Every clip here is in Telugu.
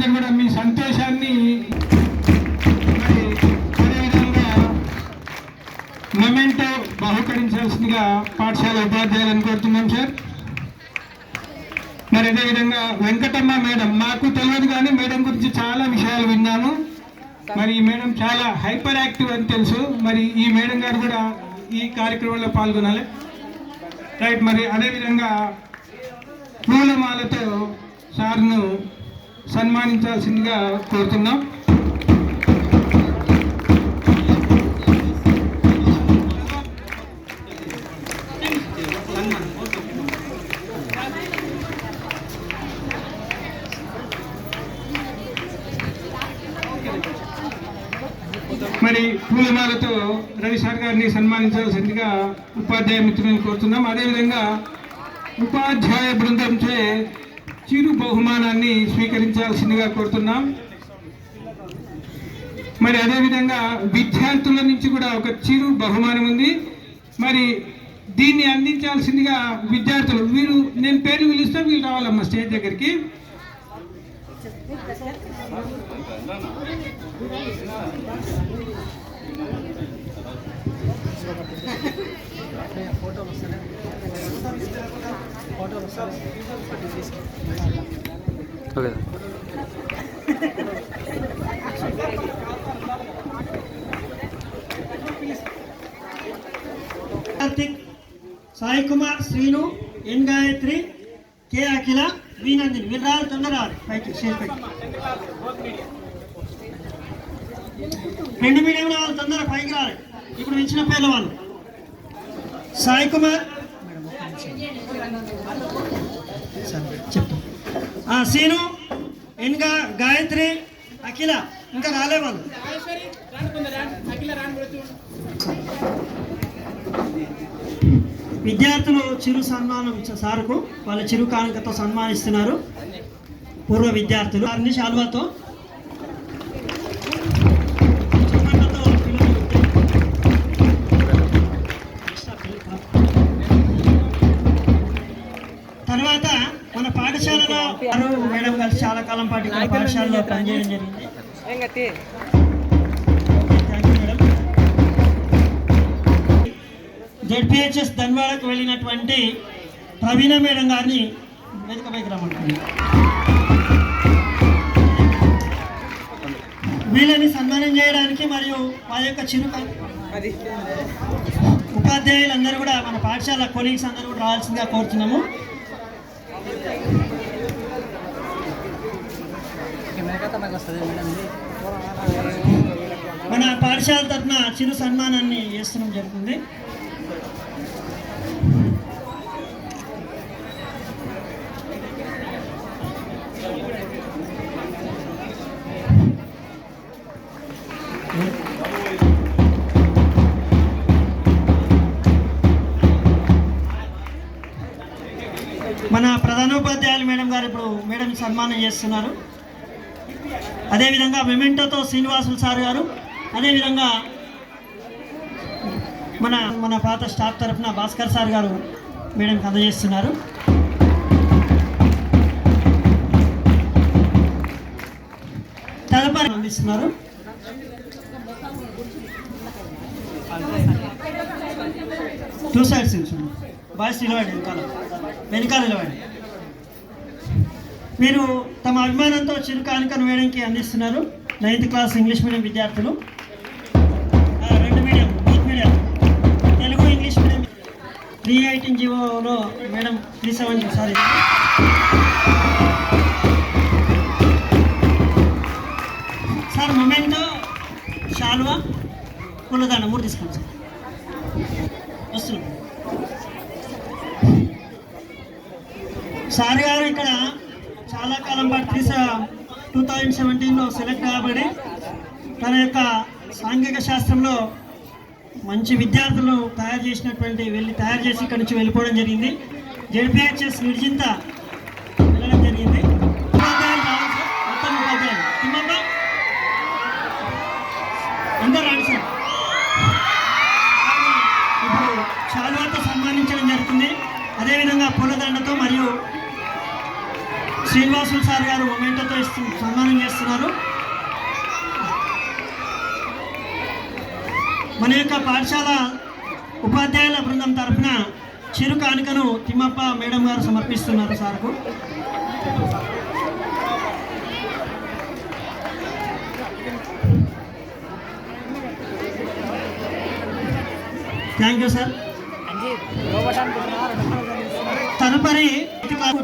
పిల్లలందరూ కూడా మీ సంతోషాన్ని మరి అదేవిధంగా మొమెంటో బహుకరించాల్సిందిగా పాఠశాల ఉపాధ్యాయులను కోరుతున్నాం సార్. మరి అదేవిధంగా వెంకటమ్మ మేడం మాకు తెలియదు కానీ మేడం గురించి చాలా విషయాలు విన్నాము. మరి ఈ మేడం చాలా హైపర్ యాక్టివ్ అని తెలుసు. మరి ఈ మేడం గారు కూడా ఈ కార్యక్రమంలో పాల్గొనాలి. రైట్ మరి అదేవిధంగా పూలమాలతో సార్ను సన్మానించాల్సిందిగా కోరుతున్నాం. మరి పూలమాలతో రవి సార్ గారిని సన్మానించాల్సిందిగా ఉపాధ్యాయ మిత్రులను కోరుతున్నాం. అదేవిధంగా ఉపాధ్యాయ బృందంచే చిరు బహుమానాన్ని స్వీకరించాల్సిందిగా కోరుతున్నాం. మరి అదేవిధంగా విద్యార్థుల నుంచి కూడా ఒక చిరు బహుమానం ఉంది. మరి దీన్ని అందించాల్సిందిగా విద్యార్థులు వీరు నేను పేరు పిలుస్తే వీళ్ళు రావాలమ్మా స్టేజ్ దగ్గరికి. Okay. Karthik Sai Kumar Srinu N Gayatri K Akhila వీనందిని వీళ్ళు రావాలి తొందర రావాలి పైకి షేర్ పైకి. రెండు మీడియం వాళ్ళు తొందర పైకి రాలి ఇప్పుడు ఇచ్చిన పేర్ల వాళ్ళు సాయి కుమార్. సీను ఇంకా గాయత్రి అఖిల ఇంకా రాలే వాళ్ళు విద్యార్థులు చిరు సన్మానం సార్కు సారుకు వాళ్ళ చిరు కానుకతో సన్మానిస్తున్నారు పూర్వ విద్యార్థులు. అన్ని శాల్వాతో మేడం కలిసి చాలా కాలం పాటు ఇక్కడ పాఠశాలలో పనిచేయడం జరిగింది. జెడ్పిహెచ్ఎస్ ధన్వాడకు వెళ్ళినటువంటి ప్రవీణ మేడం గారిని వేదికపైకి రమ్మంటుంది వీళ్ళని సన్మానం చేయడానికి మరియు వారి యొక్క చిరుక ఉపాధ్యాయులందరూ కూడా మన పాఠశాల కొలీగ్స్ అందరూ కూడా రావాల్సిందిగా కోరుతున్నాము. మన పాఠశాల తరఫున చిరు సన్మానాన్ని చేస్తున్నాం జరుగుతుంది. మన ప్రధానోపాధ్యాయులు మేడం గారు ఇప్పుడు మేడం సన్మానం చేస్తున్నారు. అదేవిధంగా మెమెంటోతో శ్రీనివాసులు సార్ గారు అదేవిధంగా మన మన పాత స్టాఫ్ తరఫున భాస్కర్ సార్ గారు మేడంకి అందజేస్తున్నారు. తదుపరి అందిస్తున్నారు. టూ సైడ్స్ బాయ్స్ నిలబడి వెనకాల. వెనకాల నిలబడి. మీరు తమ అభిమానంతో చిరు కానుకను వేయడానికి అందిస్తున్నారు. నైన్త్ క్లాస్ ఇంగ్లీష్ మీడియం విద్యార్థులు. రెండు medium both medium Telugu English medium three eighteen జీవోలో madam three seven sorry sir memento షాల్వా పుల్లదండ మూడు తీసుకోండి సార్. వస్తున్నాం. సార్ గారు ఇక్కడ చాలా కాలం పాటు తీసా టూ థౌజండ్ సెవెంటీన్లో సెలెక్ట్ కాబడి తన యొక్క సాంఘిక శాస్త్రంలో మంచి విద్యార్థులు తయారు చేసినటువంటి వెళ్ళి తయారు చేసి ఇక్కడి నుంచి వెళ్ళిపోవడం జరిగింది. జెడ్పిహెచ్ఎస్ నిర్జింత పాఠశాల ఉపాధ్యాయుల బృందం తరఫున చిరు కానుకను తిమ్మప్ప మేడం గారు సమర్పిస్తున్నారు సార్కు. Thank you sir. తదుపరి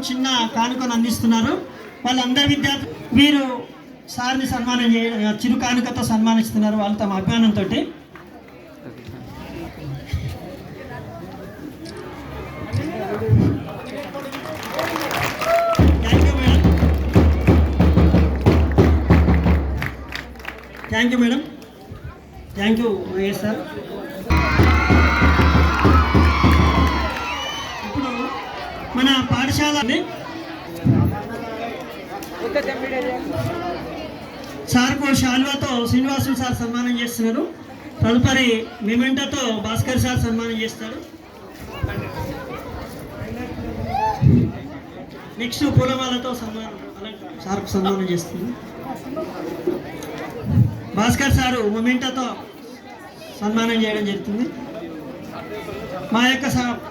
చిన్న కానుకను అందిస్తున్నారు. వాళ్ళందరి విద్యార్థులు వీరు సార్ని సన్మానం చేయ చిరు కానుకతో సన్మానిస్తున్నారు వాళ్ళు తమ అభిమానంతో thank you madam. Thank you Mahesh sir. ఇప్పుడు మన పాఠశాలని సార్కు షాల్వాతో శ్రీనివాసులు సార్ సన్మానం చేస్తున్నారు. తదుపరి మెమెంటోతో భాస్కర్ సార్ సన్మానం చేస్తారు. నెక్స్ట్ పూలమాలతో సన్మానం సార్కు సన్మానం చేస్తుంది భాస్కర్ సారు మొమెంటోతో సన్మానం చేయడం జరుగుతుంది. మా యొక్క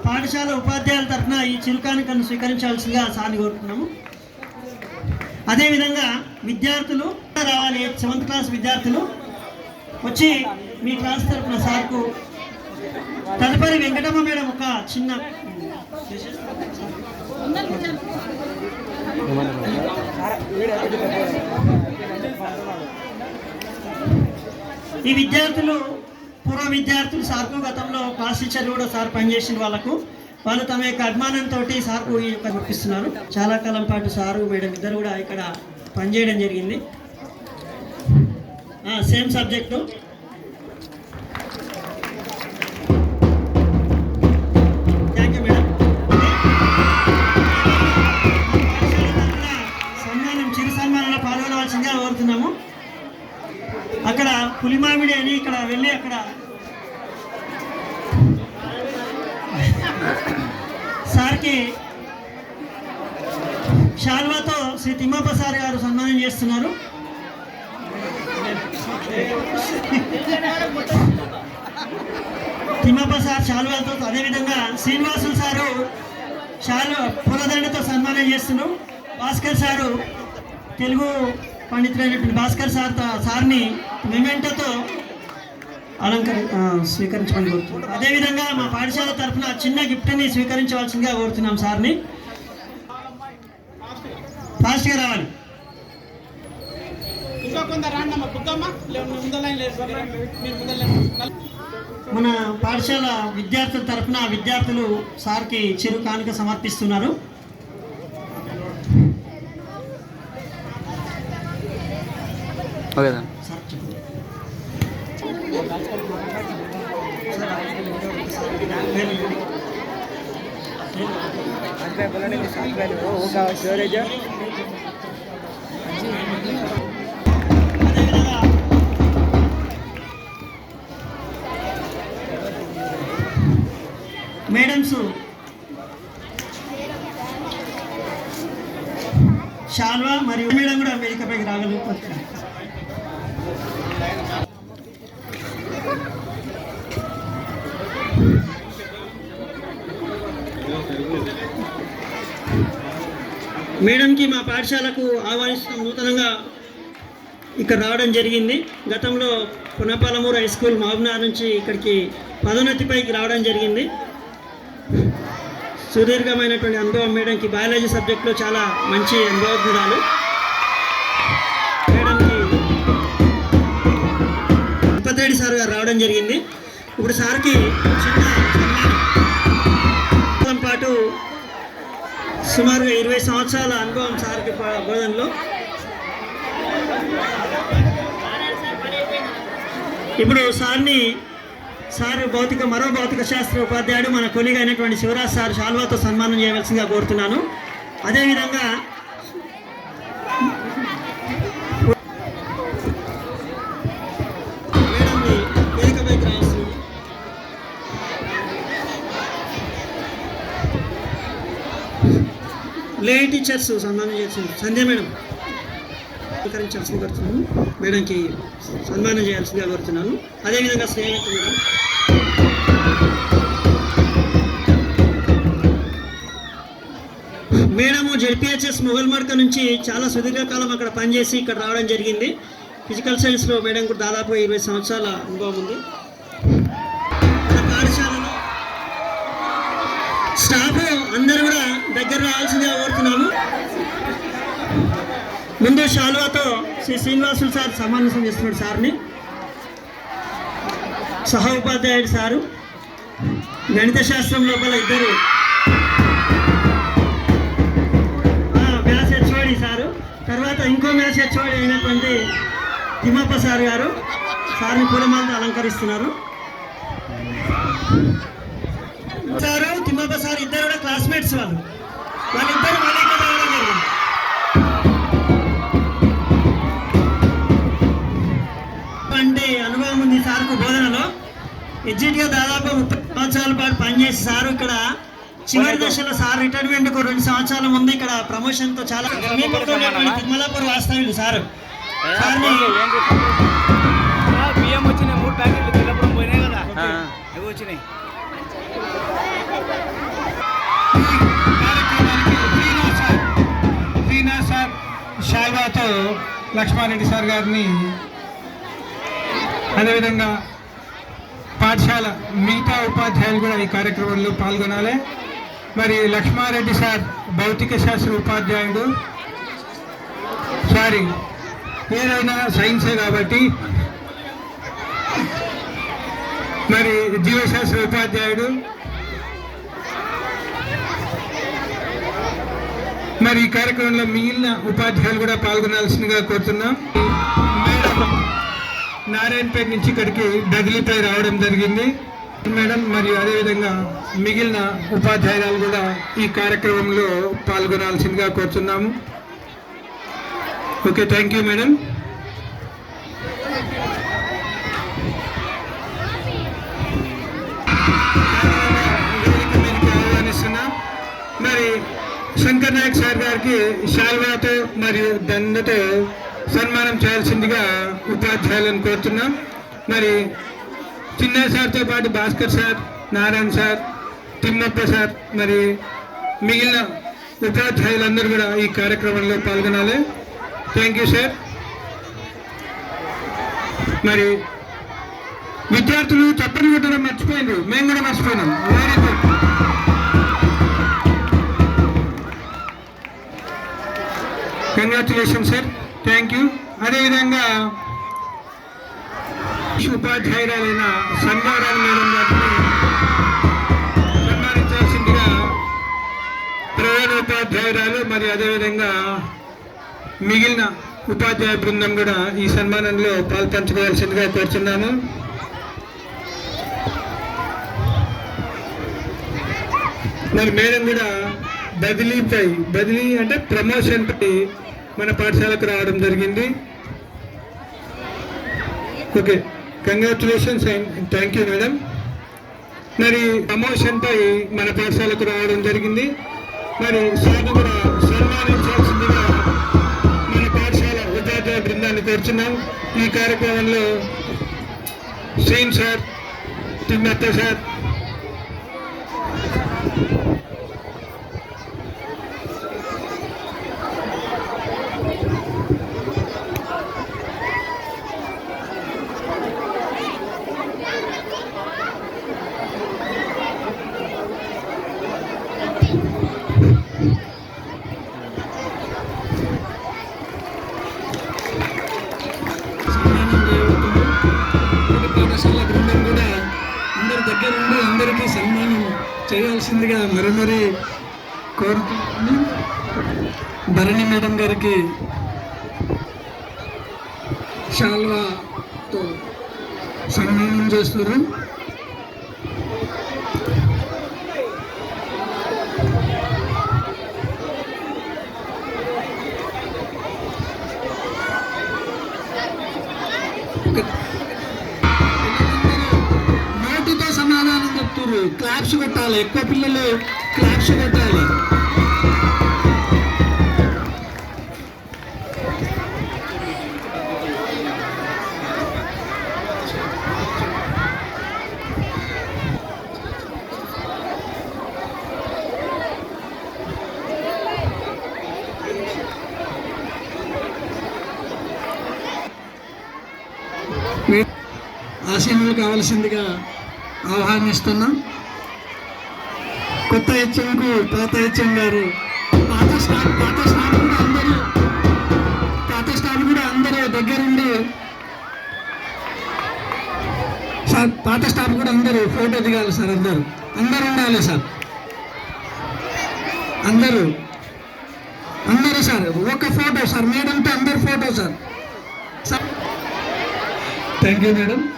పాఠశాల ఉపాధ్యాయుల తరఫున ఈ చిరుకానికను స్వీకరించాల్సిందిగా సార్ని కోరుతున్నాము అదేవిధంగా విద్యార్థులు రావాలి సెవెంత్ క్లాస్ విద్యార్థులు వచ్చి మీ క్లాస్ తరఫున సార్కు తదుపరి వెంకటమ్మ మేడం ఒక చిన్న ఈ విద్యార్థులు పూర్వ విద్యార్థులు సార్కు గతంలో క్లాస్ టీచర్ కూడా సార్ పనిచేసిన వాళ్ళకు వాళ్ళు తమ యొక్క అభిమానంతో సార్కు ఈ యొక్క చూపిస్తున్నారు చాలా కాలం పాటు సారు మేడం ఇద్దరు కూడా ఇక్కడ పనిచేయడం జరిగింది. సేమ్ సబ్జెక్టు పులిమామిడి అని ఇక్కడ వెళ్ళి అక్కడ సార్కి షాల్వాతో శ్రీ తిమ్మప్ప సార్ గారు సన్మానం చేస్తున్నారు. తిమ్మప్ప సార్ షాల్వాతో అదేవిధంగా శ్రీనివాసులు సారు షాల్వా పూలదండతో సన్మానం చేస్తున్నాం భాస్కర్ సారు తెలుగు పండితులైనటువంటి భాస్కర్ సార్ సార్ని మెమెంటోతో అలంకరి స్వీకరించమని కోరుతున్నాం. అదేవిధంగా మా పాఠశాల తరఫున చిన్న గిఫ్ట్ని స్వీకరించవలసిందిగా కోరుతున్నాం సార్ని. ఫాస్ట్గా రావాలి. మన పాఠశాల విద్యార్థుల తరఫున విద్యార్థులు సార్కి చిరు కానుక సమర్పిస్తున్నారు. ఓకే సార్ సార్ చెప్పండి. మేడమ్స్ శాల్వా మరియు మేడం కూడా వేదికపైకి రాగలుగుతారు మేడంకి మా పాఠశాలకు ఆహ్వానిస్తున్నాం నూతనంగా ఇక్కడ రావడం జరిగింది. గతంలో పునపాలమూరు హై స్కూల్ మహబూబ్నగర్ నుంచి ఇక్కడికి పదోన్నతిపైకి రావడం జరిగింది. సుదీర్ఘమైనటువంటి అనుభవం మేడంకి. బయాలజీ సబ్జెక్ట్లో చాలా మంచి అనుభవజ్ఞురాలు. మేడంకి తిరుపతి సార్ గారు రావడం జరిగింది. ఇప్పుడు సార్కి చిన్న సుమారుగా ఇరవై సంవత్సరాల అనుభవం సార్కి బోధనలో ఇప్పుడు సార్ని సార్ భౌతిక మరో భౌతిక శాస్త్ర ఉపాధ్యాయుడు మన కొలిగా అయినటువంటి శివరాజ్ సార్ శాల్వాతో సన్మానం చేయవలసిందిగా కోరుతున్నాను. అదేవిధంగా లేడీ టీచర్స్ సన్మానం చేస్తుంది సంధ్య మేడం స్వీకరించాల్సింది కోరుతున్నాను. మేడంకి సన్మానం చేయాల్సిందిగా కోరుతున్నాను. అదేవిధంగా స్నేహితులు మేడం మేడము జెడ్పిహెచ్ఎస్ మొగల్ మార్క నుంచి చాలా సుదీర్ఘకాలం అక్కడ పనిచేసి ఇక్కడ రావడం జరిగింది. ఫిజికల్ సైన్స్లో మేడం కూడా దాదాపు ఇరవై సంవత్సరాల అనుభవం ఉంది. పాఠశాలలో స్టాఫ్ అందరూ కూడా దగ్గర రావాల్సిందే కోరుతున్నాము ముందు శాలువాతో శ్రీ శ్రీనివాసులు సార్ సమావేశం చేస్తున్నాడు సార్ని. సహ ఉపాధ్యాయుడు సారు గణిత శాస్త్రం లోపల ఇద్దరు. Maths HOD sir. తర్వాత ఇంకో మ్యాథ్స్ హెచ్ఓడి అయినటువంటి తిమ్మప్ప సార్ గారు. సార్ని పూలమాలతో అలంకరిస్తున్నారు. సారు తిమ్మప్ప సార్ ఇద్దరు వాళ్ళు వాళ్ళిద్దరు మళ్ళీ ఇక్కడ రావడం జరిగింది. అంటే అనుభవం ఉంది సార్కు బోధనలో. ఎగ్జిట్గా దాదాపు ముప్పై సంవత్సరాల పాటు పనిచేసి సారు ఇక్కడ చివరి దశలో సార్ రిటైర్మెంట్కు రెండు సంవత్సరాల ముందు ఇక్కడ ప్రమోషన్తో చాలా తిరుమలాపూర్ వాస్తవ్యులు సార్. బియ్యం వచ్చినాయి మూడు ప్యాకెట్లు తెల్లపురం పోయినాయి కదా. వచ్చినాయి కార్యక్రమానికి శ్రీనా సార్ శ్రీనా సార్ షాల్వాతో లక్ష్మారెడ్డి సార్ గారిని అదేవిధంగా పాఠశాల మిగతా ఉపాధ్యాయులు కూడా ఈ కార్యక్రమంలో పాల్గొనాలి. మరి లక్ష్మారెడ్డి సార్ భౌతిక శాస్త్ర ఉపాధ్యాయుడు. సారీ ఏదైనా సైన్సే కాబట్టి. మరి జీవశాస్త్ర ఉపాధ్యాయుడు. మరి ఈ కార్యక్రమంలో మిగిలిన ఉపాధ్యాయులు కూడా పాల్గొనాల్సిందిగా కోరుతున్నాం. మేడం నారాయణపేట నుంచి ఇక్కడికి బదిలీపై రావడం జరిగింది. మేడం మరియు అదేవిధంగా మిగిలిన ఉపాధ్యాయురాలు కూడా ఈ కార్యక్రమంలో పాల్గొనాల్సిందిగా కోరుతున్నాము. Okay thank you madam. Vinayak sir గారికి శాల్వాతో మరియు దండతో సన్మానం చేయాల్సిందిగా ఉపాధ్యాయులను కోరుతున్నాం. మరి చిన్న సార్తో పాటు Bhaskar sir Narayana sir Thimmappa sir మరి మిగిలిన ఉపాధ్యాయులందరూ కూడా ఈ కార్యక్రమంలో పాల్గొనాలి. Thank you sir. మరి విద్యార్థులు చప్పట్లు కొట్టడం మర్చిపోయింది మేము కూడా మర్చిపోయినాం. Very good congratulation sir thank you అదేవిధంగా ఉపాధ్యాయురాలైన సన్మారాయణ మేడం గారిని సన్మానించాల్సిందిగా ప్రధాన ఉపాధ్యాయురాలు మరి అదేవిధంగా మిగిలిన ఉపాధ్యాయ బృందం కూడా ఈ సన్మానంలో పాల్పంచుకోవాల్సిందిగా కోరుచున్నాను మరి మేడం కూడా బదిలీపై బదిలీ అంటే ప్రమోషన్పై మన పాఠశాలకు రావడం జరిగింది. Okay congratulations and thank you madam మరి ప్రమోషన్పై మన పాఠశాలకు రావడం జరిగింది. మరి సార్ కూడా సన్మానించాల్సిందిగా మన పాఠశాల ఉపాధ్యాయ బృందాన్ని కోరుచున్నాం. ఈ కార్యక్రమంలో శ్రీన్ సార్ తిమ్మత్త సార్ దగ్గరుండి దగ్గర ఉండి అందరికీ సన్మానం చేయాల్సిందిగా మరి మరి కోరుతున్నాను భరణి మేడం గారికి షాల్వాతో సన్మానం చేస్తున్నారు క్లాప్స్ కొట్టాలి. ఎక్కువ పిల్లలు క్లాప్స్ కొట్టాలి. ఆశీనులు కావాల్సిందిగా ఆహ్వానిస్తున్నాం. కొత్త హెచ్ఎంకు పాత హెచ్ఎం గారు. పాత స్టాఫ్ పాత స్టాఫ్ కూడా అందరూ పాత స్టాఫ్ కూడా అందరూ దగ్గరుండి సార్ పాత స్టాఫ్ కూడా అందరూ ఫోటో దిగాలి సార్ అందరూ. అందరూ ఉండాలి సార్. అందరూ. అందరూ సార్ ఒక ఫోటో సార్ మేడంతో అందరు photo sir. Sir. Thank you madam.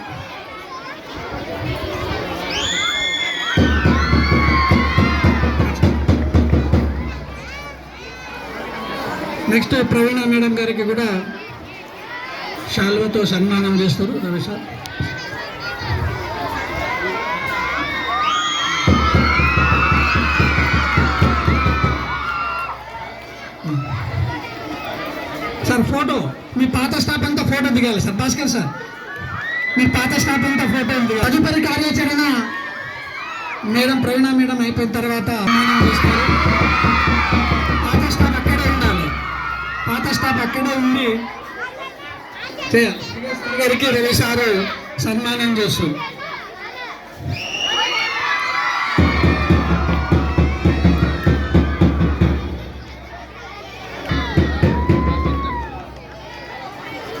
Next Praveena madam గారికి కూడా శాల్వతో సన్మానం చేస్తారు. రవి సార్. Sir photo. మీ పాత స్టాఫ్ అంతా ఫోటో దిగాలి సార్. భాస్కర్ సార్ మీ పాత స్టాఫ్ అంతా ఫోటో దిగాలి. తదుపరి కార్యాచరణ మేడం ప్రవీణ మేడం అయిపోయిన తర్వాత సన్మానం చేస్తారు. పాత అక్కడే ఉండి గారికి రవి సారు సన్మానం చేస్తుంది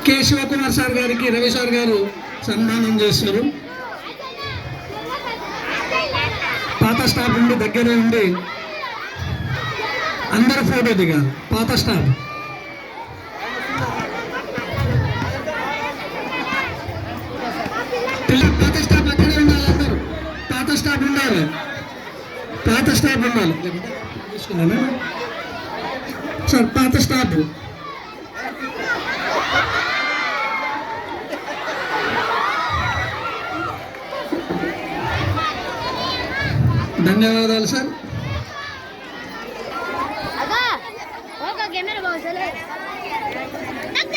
కె శివకుమార్ సార్ గారికి రవి సార్ గారు సన్మానం చేశారు పాత స్టాఫ్ ఉండి దగ్గరే ఉండి అందరు ఫోటో దిగారు. పాత స్టాఫ్. పాత స్టాఫ్ ఉండాలి. పాత స్టాఫ్ ఉండాలి. తీసుకున్నానా? సార్ పాత స్టాఫ్ ధన్యవాదాలు సార్. అగా ఒక కెమెరా బాగుంది నాకు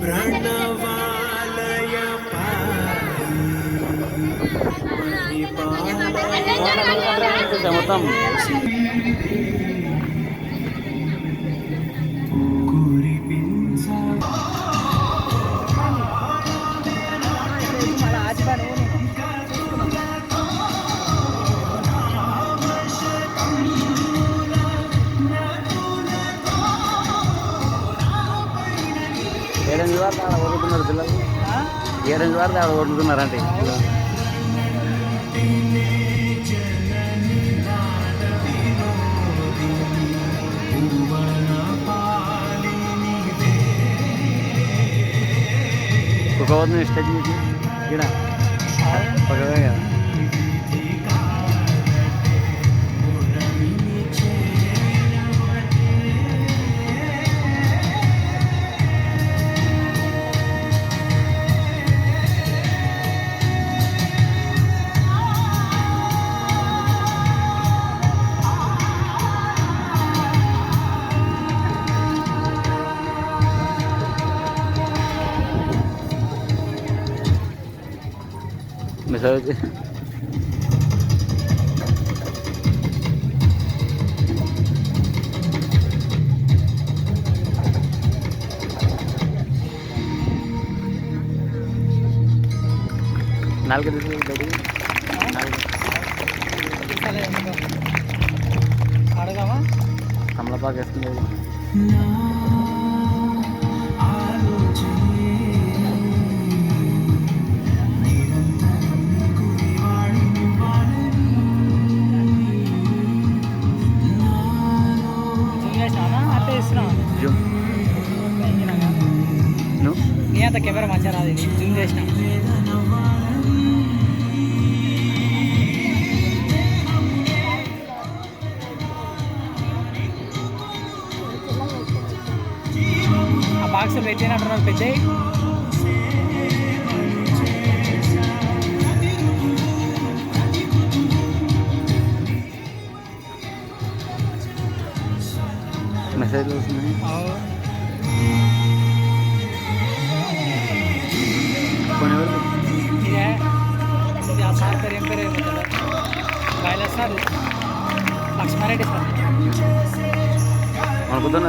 బృందము మొత్తం ఏడెనిమిది వరకు ఆడ వదులుతున్నారంటే ఒక వద్దు స్టేజ్ ఇక్కడ పక్కనే కదా. మెసేజ్ వచ్చి నాలుగు తీసుకు బయటికి చేసిన ఆ బాక్స్ పెట్టినట్టున్నారు పెద్ద మెసేజ్లు వస్తున్నాయి अगोदर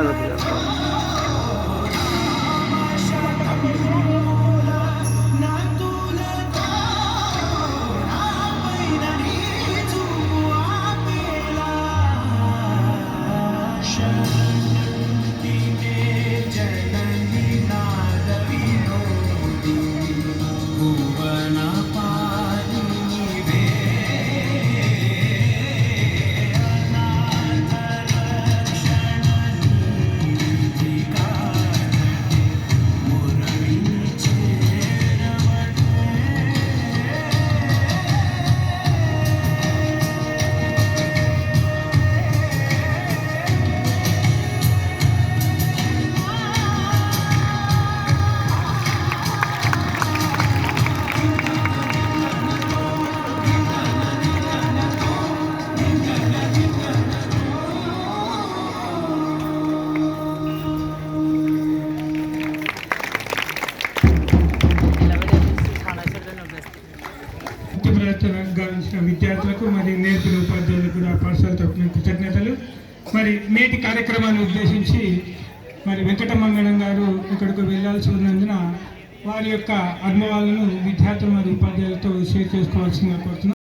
వారి యొక్క అనుభవాలను విద్యార్థులు మరియు ఉపాధ్యాయులతో షేర్ చేసుకోవాల్సిందిగా కోరుతున్నాం.